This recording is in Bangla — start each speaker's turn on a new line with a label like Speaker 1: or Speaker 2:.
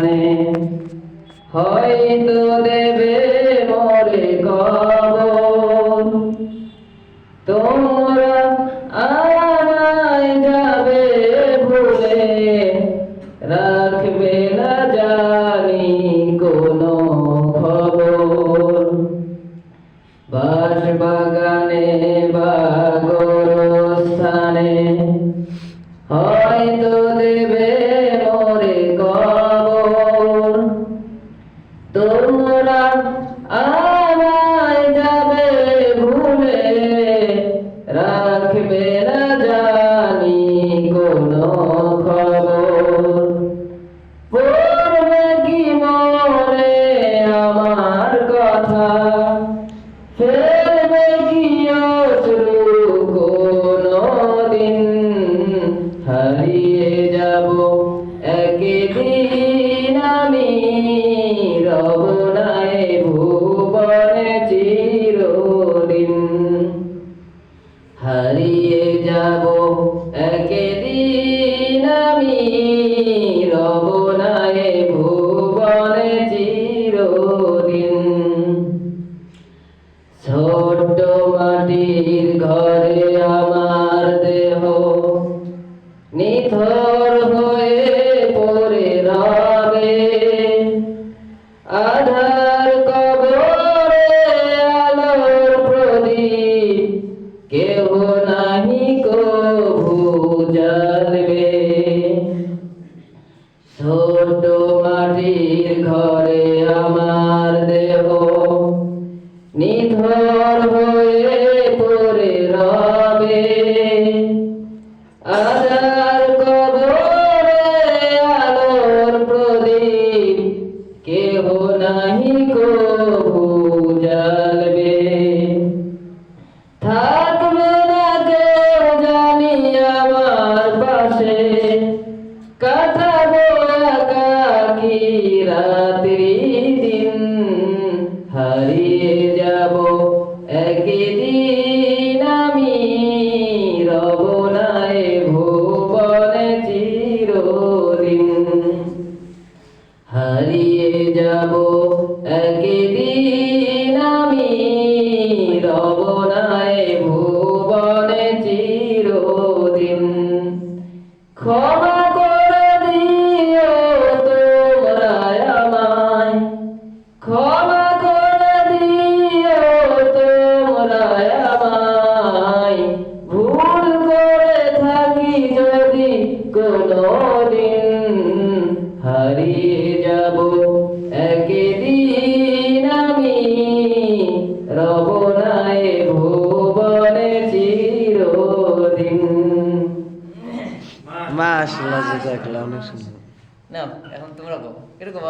Speaker 1: স্থানে হয়তো দেবে মরে কবর। তোমরা আমায় যাবে ভুলে। রাখবে না জানি কোনো খবর। বাস বাগানে বা গোরস্থানে হয়তো তোমরা হারিয়ে যাব। একদিন আমি রব নাই ভুবনে চিরদিন। ছোট্ট মাটির ঘরে আমার দেহ নিথর হয়ে পড়ে রবে রাত্রি দিন হারিয়ে যাব। একদিন আমি রব নাই ভুবনে চিরদিন হারিয়ে যাব। একদিন আমি ভুবনে চিরদিন। কোনদিন হারিয়ে যাব। একদিন আমি রব নাই ভুবনে চিরদিন।
Speaker 2: মাশাআল্লাহ জাযাকাল্লাহ অনেক সুন্দর।
Speaker 1: না এখন তোমরা গাও এরকম